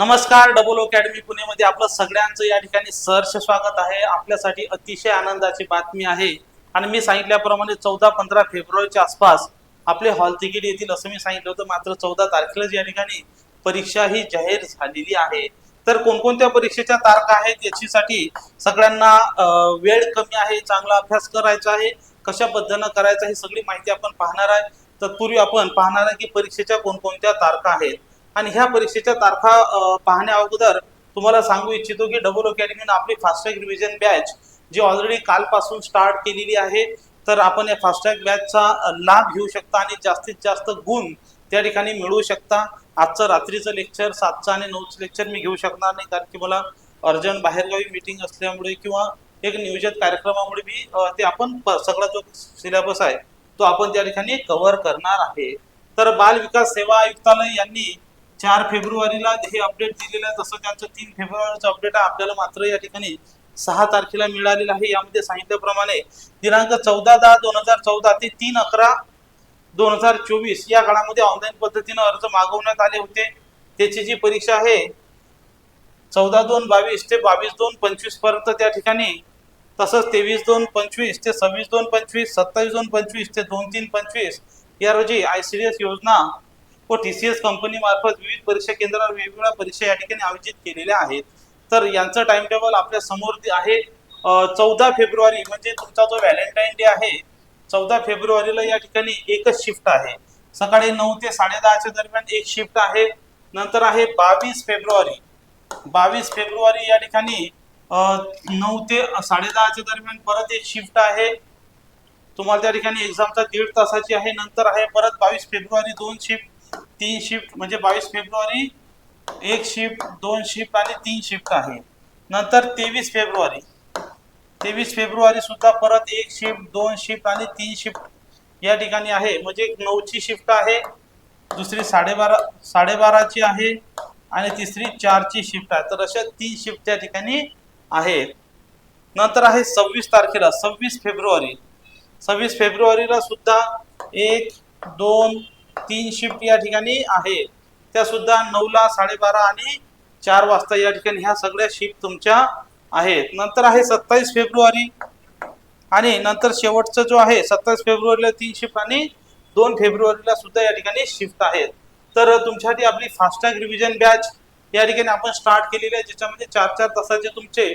नमस्कार double academy पुणेमध्ये आपलं सगळ्यांचं या ठिकाणी सहर्ष स्वागत आहे. आपल्यासाठी अतिशय आनंदाची बातमी आहे. आणि मी सांगितल्याप्रमाणे चौदा पंधरा फेब्रुवारीच्या आसपास आपले हॉल तिकीट येतील असं मी सांगितलं होतं. मात्र चौदा तारखेलाच या ठिकाणी परीक्षा ही जाहीर झालेली आहे. तर कोणकोणत्या परीक्षेच्या तारखा आहेत याच्यासाठी सगळ्यांना वेळ कमी आहे चांगला अभ्यास करायचा आहे कशा पद्धतीनं करायचा ही सगळी माहिती आपण पाहणार आहे. तत्पूर्वी आपण पाहणार आहे की परीक्षेच्या कोणकोणत्या तारखा आहेत. आणि ह्या परीक्षेच्या तारखा पाहण्या अगोदर तुम्हाला सांगू इच्छितो की डबल अकॅडमीनं आपली फास्टॅग रिव्हिजन बॅच जी ऑलरेडी कालपासून स्टार्ट केलेली आहे तर आपण या फास्टॅग बॅचचा लाभ घेऊ शकता आणि जास्तीत जास्त गुण त्या ठिकाणी मिळवू शकता. आजचं रात्रीचं लेक्चर सातचं आणि नऊचं लेक्चर मी घेऊ शकणार नाही कारण की मला अर्जंट बाहेरगावी मीटिंग असल्यामुळे किंवा एक नियोजित कार्यक्रमामुळे मी ते आपण सगळा जो सिलेबस आहे तो आपण त्या ठिकाणी कव्हर करणार आहे. तर बाल विकास सेवा आयुक्तालय यांनी चार फेब्रुवारीला हे अपडेट दिलेलं आहे. तसं त्यांचं तीन फेब्रुवारीचं अपडेट आपल्याला मात्र या ठिकाणी सहा तारखेला मिळालेलं आहे. यामध्ये सांगितल्याप्रमाणे दिनांक चौदा दहा दोन हजार चौदा ते तीन अकरा दोन हजार चोवीस या काळामध्ये ऑनलाईन पद्धतीनं अर्ज मागवण्यात आले होते. त्याची जी परीक्षा आहे चौदा दोन बावीस ते बावीस दोन पंचवीसपर्यंत त्या ठिकाणी तसंच तेवीस दोन पंचवीस ते सव्वीस दोन पंचवीस सत्तावीस दोन पंचवीस ते दोन तीन पंचवीस या रोजी आय सी डी एस योजना व टी सी एस कंपनी मार्फत विविध परीक्षा केंद्रावर वेगवेगळ्या परीक्षा या ठिकाणी आयोजित केलेल्या आहेत. तर यांचं टाइम टेबल आपल्यासमोर आहे चौदा फेब्रुवारी म्हणजे तुमचा जो व्हॅलेंटाईन डे आहे चौदा फेब्रुवारीला या ठिकाणी एकच शिफ्ट आहे. सकाळी नऊ ते साडेदहाच्या दरम्यान एक शिफ्ट आहे नंतर आहे बावीस फेब्रुवारी. बावीस फेब्रुवारी या ठिकाणी नऊ ते साडेदहाच्या दरम्यान परत एक शिफ्ट आहे. तुम्हाला त्या ठिकाणी एक्झामचा दीड तासाची आहे नंतर आहे परत बावीस फेब्रुवारी दोन शिफ्ट. तीन शिफ्ट म्हणजे बावीस फेब्रुवारी एक शिफ्ट दोन शिफ्ट आणि तीन शिफ्ट आहे. नंतर तेवीस फेब्रुवारी. तेवीस फेब्रुवारी सुद्धा परत एक शिफ्ट दोन शिफ्ट आणि तीन शिफ्ट या ठिकाणी आहे. म्हणजे एक नऊची शिफ्ट आहे दुसरी साडेबारा साडेबाराची आहे आणि तिसरी चारची शिफ्ट आहे. तर अशा तीन शिफ्ट त्या ठिकाणी आहेत नंतर आहे सव्वीस तारखेला सव्वीस फेब्रुवारी. सव्वीस फेब्रुवारीला सुद्धा एक दोन तीन शिफ्ट या ठिकाणी आहे. त्या सुद्धा नऊला साडेबारा आणि चार वाजता या ठिकाणी ह्या सगळ्या शिफ्ट तुमच्या आहेत. नंतर आहे सत्तावीस फेब्रुवारी आणि नंतर शेवटचा जो आहे सत्तावीस फेब्रुवारीला तीन शिफ्ट आणि दोन फेब्रुवारीला सुद्धा या ठिकाणी शिफ्ट आहेत. तर तुमच्यासाठी आपली फास्टॅग रिव्हिजन बॅच या ठिकाणी आपण स्टार्ट केलेली आहे ज्याच्यामध्ये चार चार तासाचे तुमचे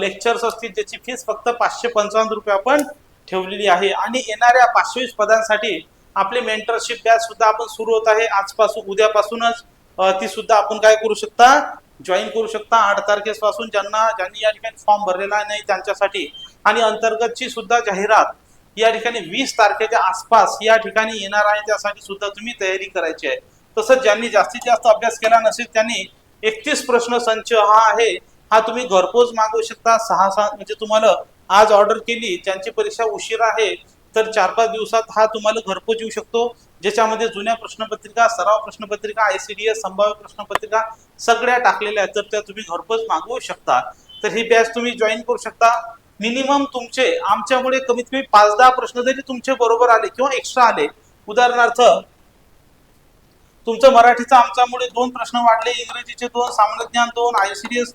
लेक्चर्स असतील ज्याची फीस फक्त पाचशे पंचावन्न रुपये आपण ठेवलेली आहे. आणि येणाऱ्या पाचशे पदांसाठी आपली मेंटरशिप बॅच सुद्धा आपण सुरू होत आहे. आजपासून उद्यापासूनच ती सुद्धा आपण काय करू शकता? जॉईन करू शकता. आठ तारखेपासून ज्यांना ज्यांनी या ठिकाणी फॉर्म भरलेला नाही त्यांच्यासाठी. आणि अंतर्गतची सुद्धा जाहिरात या ठिकाणी वीस तारखेच्या आसपास या ठिकाणी येणार आहे. त्यासाठी सुद्धा तुम्ही तयारी करायची आहे. तसंच ज्यांनी जास्तीत जास्त अभ्यास केला नसेल त्यांनी एकतीस प्रश्न संच हा आहे. हा तुम्ही घरपोच मागवू शकता. सहा सहा म्हणजे तुम्हाला आज ऑर्डर केली ज्यांची परीक्षा उशीर आहे. तर चार पाच दिवसात हा तुम्हाला घरपोच येऊ शकतो. ज्याच्यामध्ये जुन्या प्रश्नपत्रिका सराव प्रश्नपत्रिका आयसीडीएस संभाव्य प्रश्नपत्रिका सगळ्या टाकलेल्या आहेत. तर त्या तुम्ही घरपोच मागवू शकता. तर ही बॅच तुम्ही जॉईन करू शकता. मिनिमम तुमचे आमच्यामुळे कमीत कमी पाच दहा प्रश्न जरी तुमचे बरोबर आले किंवा एक्स्ट्रा आले उदाहरणार्थ तुमचं मराठीचा आमच्यामुळे दोन प्रश्न वाढले इंग्रजीचे दोन सामान्य ज्ञान दोन आयसीडीएस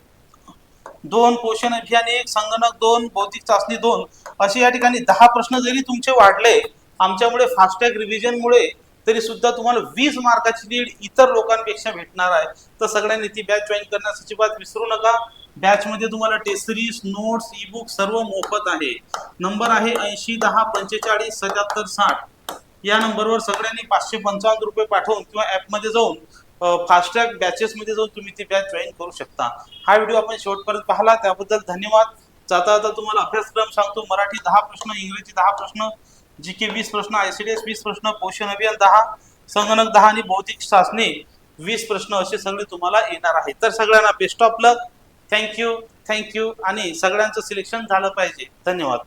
दोन पोषण अभियान एक संगणक दोन भौतिक चाचणी दोन असे या ठिकाणी दहा प्रश्न जरी तुमचे वाढले आमच्यामुळे फास्टॅग रिव्हिजनमुळे तरी सुद्धा तुम्हाला वीस मार्काची लीड इतर लोकांपेक्षा भेटणार आहे. तर सगळ्यांनी ती बॅच जॉईन करण्यास अजिबात विसरू नका. बॅच मध्ये तुम्हाला टेसरीज नोट्स ई बुक सर्व मोफत आहे. नंबर आहे ऐंशी दहा पंचेचाळीस सत्याहत्तर साठ. या नंबरवर सगळ्यांनी पाचशे पंचावन्न रुपये पाठवून किंवा ॲपमध्ये जाऊन फास्टॅग बॅचेसमध्ये जाऊन तुम्ही ती बॅच जॉईन करू शकता. हा व्हिडिओ आपण शेवटपर्यंत पाहिला त्याबद्दल धन्यवाद. जाता जाता तुम्हाला अभ्यासक्रम सांगतो. मराठी दहा प्रश्न इंग्रजी दहा प्रश्न जी के वीस प्रश्न आय सी डी एस वीस प्रश्न पोषण अभियान दहा संगणक दहा आणि भौतिक शासने वीस प्रश्न असे सगळे तुम्हाला येणार आहे तर सगळ्यांना best of luck thank you thank you आणि सगळ्यांचं सिलेक्शन झालं पाहिजे. धन्यवाद.